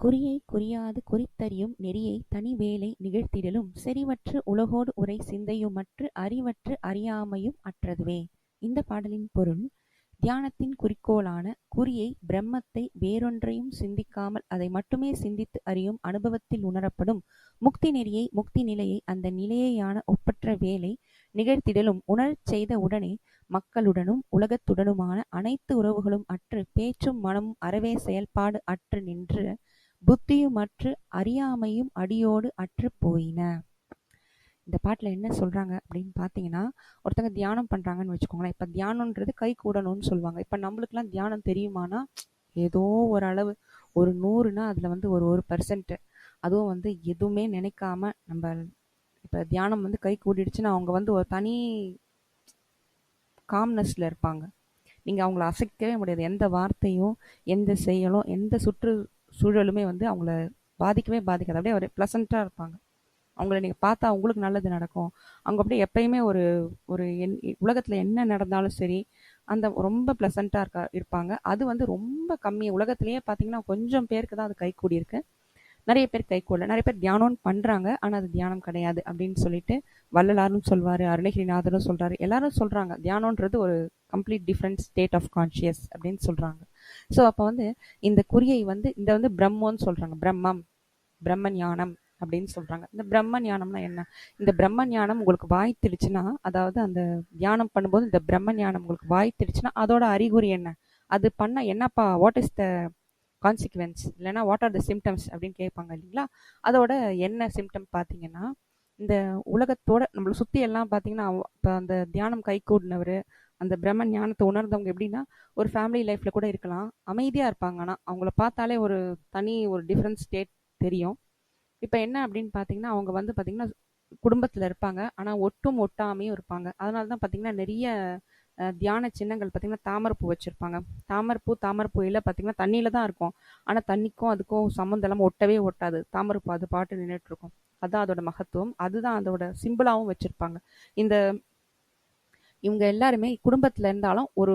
குறியை குறியாது குறித்தறியும் நெறியை தனி வேலை நிகழ்த்திடலும் செறிவற்று உலகோடு உரை சிந்தையுமற்று அறிவற்று அறியாமையும் அற்றதுவே. இந்த பாடலின் பொருள் தியானத்தின் குறிக்கோளான குறியை பிரம்மத்தை வேறொன்றையும் சிந்திக்காமல் அதை மட்டுமே சிந்தித்து அறியும் அனுபவத்தில் உணரப்படும் முக்தி நெறியை முக்தி நிலையை அந்த நிலையையான ஒப்பற்ற வேலை நிகழ்த்திடலும் உணரச் செய்த உடனே மக்களுடனும் உலகத்துடனுமான அனைத்து உறவுகளும் அற்று பேச்சும் மனமும் அறவே செயல்பாடு அற்று நின்று புத்தியுமற்று அறியாமையும் அடியோடு அற்று போயின. இந்த பாட்டில் என்ன சொல்கிறாங்க அப்படின்னு பார்த்தீங்கன்னா ஒருத்தங்க தியானம் பண்ணுறாங்கன்னு வச்சுக்கோங்களேன். இப்போ தியானன்றது கை கூடணும்னு சொல்லுவாங்க. இப்போ நம்மளுக்குலாம் தியானம் தெரியுமானா ஏதோ ஒரு அளவு ஒரு நூறுனா அதில் வந்து ஒரு ஒரு பர்சன்ட்டு அதுவும் வந்து எதுவுமே நினைக்காம நம்ம இப்போ தியானம் வந்து கை கூடிடுச்சுன்னா அவங்க வந்து ஒரு தனி காம்னஸில் இருப்பாங்க. நீங்கள் அவங்கள அசைக்கவே முடியாது. எந்த வார்த்தையும் எந்த செயலும் எந்த சுற்று சூழலுமே வந்து அவங்கள பாதிக்கவே பாதிக்காது. அப்படியே ஒரு ப்ளசண்ட்டாக இருப்பாங்க. அவங்கள நீங்கள் பார்த்தா அவங்களுக்கு நல்லது நடக்கும். அவங்க அப்படியே எப்பயுமே ஒரு ஒரு என் உலகத்தில் என்ன நடந்தாலும் சரி அந்த ரொம்ப ப்ளசண்ட்டாக இருக்கா இருப்பாங்க. அது வந்து ரொம்ப கம்மி. உலகத்திலேயே பார்த்தீங்கன்னா கொஞ்சம் பேருக்கு தான் அது கைக்கூடி இருக்கு நிறைய பேர் கைக்கூடல நிறைய பேர் தியானம் பண்ணுறாங்க ஆனால் அது தியானம் கிடையாது அப்படின்னு சொல்லிட்டு வள்ளலாரும் சொல்வார் அருணகிரிநாதரும் சொல்கிறாரு எல்லாரும் சொல்கிறாங்க தியானன்றது ஒரு complete different state of conscious அப்படின்னு சொல்கிறாங்க ஸோ அப்போ வந்து இந்த குறியை வந்து இந்த வந்து பிரம்மோன்னு சொல்கிறாங்க பிரம்மம் பிரம்ம ஞானம் அப்படின்னு சொல்கிறாங்க இந்த பிரம்ம ஞானம்னா என்ன? இந்த பிரம்ம ஞானம் உங்களுக்கு வாய்த்திடுச்சுன்னா அதாவது அந்த தியானம் பண்ணும்போது இந்த பிரம்ம ஞானம் உங்களுக்கு வாய்த்திடுச்சுன்னா அதோட அறிகுறி என்ன? அது பண்ண என்னப்பா வாட் இஸ் த கான்சிக்வன்ஸ் இல்லைன்னா வாட் ஆர் த சிம்டம்ஸ் அப்படின்னு கேட்பாங்க இல்லைங்களா? அதோட என்ன சிம்டம் பார்த்தீங்கன்னா இந்த உலகத்தோட நம்மளை சுற்றி எல்லாம் பார்த்தீங்கன்னா இப்போ அந்த தியானம் கை கூடினவர் அந்த பிரம்ம ஞானத்தை உணர்ந்தவங்க எப்படின்னா ஒரு ஃபேமிலி லைஃப்பில் கூட இருக்கலாம். அமைதியாக இருப்பாங்க. ஆனால் அவங்கள பார்த்தாலே ஒரு தனி ஒரு டிஃப்ரெண்ட் ஸ்டேட் தெரியும். இப்போ என்ன அப்படின்னு பார்த்தீங்கன்னா அவங்க வந்து பார்த்தீங்கன்னா குடும்பத்தில் இருப்பாங்க. ஆனால் ஒட்டும் ஒட்டாமையும் இருப்பாங்க. அதனால தான் பார்த்தீங்கன்னா நிறைய தியான சின்னங்கள் பார்த்தீங்கன்னா தாமரைப்பூ வச்சுருப்பாங்க. தாமரைப்பூ தாமரைப்பூ இல்லை பார்த்தீங்கன்னா தண்ணியில் தான் இருக்கும். ஆனால் தண்ணிக்கும் அதுக்கும் சம்மந்தம் இல்லாமல் ஒட்டவே ஒட்டாது. தாமரைப்பூ அது பாட்டு நின்றுட்டுருக்கும் அதுதான் அதோட மகத்துவம். அதுதான் அதோட சிம்பிளாகவும் வச்சுருப்பாங்க. இந்த இவங்க எல்லாருமே குடும்பத்தில் இருந்தாலும் ஒரு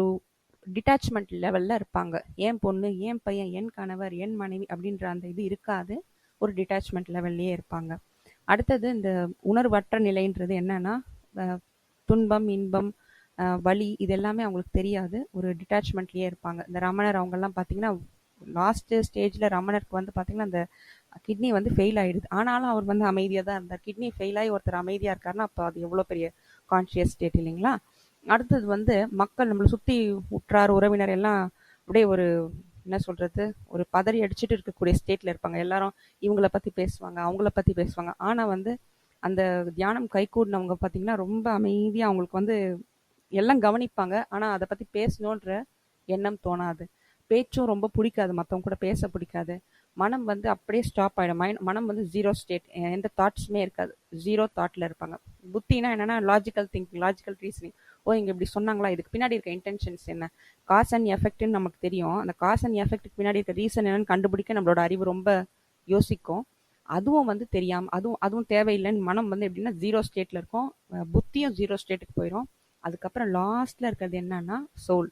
டிட்டாச்மெண்ட் லெவலில் இருப்பாங்க. ஏன் பொண்ணு ஏன் பையன் என் கணவர் என் மனைவி அப்படின்ற அந்த இது இருக்காது. ஒரு டிட்டாச்மெண்ட் லெவல்லையே இருப்பாங்க. அடுத்தது இந்த உணர்வற்ற நிலைன்றது என்னன்னா துன்பம் இன்பம் வலி இது எல்லாமே அவங்களுக்கு தெரியாது. ஒரு டிட்டாச்மெண்ட்லேயே இருப்பாங்க. இந்த ரமணர் அவங்கெல்லாம் பார்த்தீங்கன்னா லாஸ்ட்டு ஸ்டேஜில் ரமணருக்கு வந்து பார்த்தீங்கன்னா அந்த கிட்னி வந்து ஃபெயில் ஆகிடுது ஆனாலும் அவர் வந்து அமைதியாக தான் இருந்தார். கிட்னி ஃபெயில் ஆகி ஒருத்தர் அமைதியாக இருக்காருன்னா அப்போ அது எவ்வளோ பெரிய கான்ஷியஸ் ஸ்டேட் இல்லைங்களா? அடுத்தது வந்து மக்கள் நம்மளை சுற்றி உற்றார் உறவினர் எல்லாம் அப்படியே ஒரு என்ன சொல்கிறது ஒரு பதறி அடிச்சுட்டு இருக்கக்கூடிய ஸ்டேட்டில் இருப்பாங்க. எல்லாரும் இவங்கள பற்றி பேசுவாங்க அவங்கள பற்றி பேசுவாங்க. ஆனால் வந்து அந்த தியானம் கைகூடினவங்க பார்த்தீங்கன்னா ரொம்ப அமைதியாக அவங்களுக்கு வந்து எல்லாம் கவனிப்பாங்க. ஆனால் அதை பற்றி பேசணுன்ற எண்ணம் தோணாது. பேச்சும் ரொம்ப பிடிக்காது. மற்றவங்க கூட பேச பிடிக்காது. மனம் வந்து அப்படியே ஸ்டாப் ஆகிடும் மைண்ட் மனம் வந்து ஜீரோ ஸ்டேட் எந்த தாட்ஸுமே இருக்காது. ஜீரோ தாட்டில் இருப்பாங்க. புத்தினா என்னென்னா லாஜிக்கல் திங்கிங் லாஜிக்கல் ரீசனிங் ஓ இங்கே இப்படி சொன்னாங்களா? இதுக்கு பின்னாடி இருக்க இன்டென்ஷன்ஸ் என்ன? காஸ் அண்ட் எஃபெக்ட்னு நமக்கு தெரியும். அந்த காஸ் அண்ட் எஃபெக்ட்டுக்கு பின்னாடி இருக்க ரீசன் என்னன்னு கண்டுபிடிக்க நம்மளோட அறிவு ரொம்ப யோசிக்கும். அதுவும் வந்து தெரியாமல் அதுவும் அதுவும் தேவையில்லைன்னு மனம் வந்து எப்படின்னா ஜீரோ ஸ்டேட்டில் இருக்கும். புத்தியும் ஜீரோ ஸ்டேட்டுக்கு போயிடும் அதுக்கப்புறம் லாஸ்ட்டில் இருக்கிறது என்னன்னா சோல்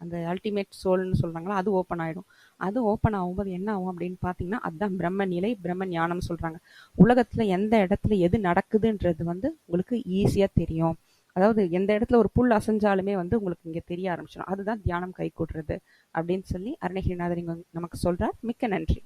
அந்த அல்டிமேட் சோல்னு சொல்கிறாங்களா அது ஓப்பன் ஆகிடும் அது ஓப்பன் ஆகும்போது என்ன ஆகும் அப்படின்னு பார்த்தீங்கன்னா அதுதான் பிரம்ம நிலை பிரம்ம ஞானம் சொல்கிறாங்க உலகத்தில் எந்த இடத்துல எது நடக்குதுன்றது வந்து உங்களுக்கு ஈஸியாக தெரியும். அதாவது எந்த இடத்துல ஒரு புல் அசைஞ்சாலுமே வந்து உங்களுக்கு இங்கே தெரிய ஆரம்பிச்சிடும் அதுதான் தியானம் கை கூட்டுறது அப்படின்னு சொல்லி அருணகிரிநாதர் இங்கே நமக்கு சொல்கிறார் மிக்க நன்றி.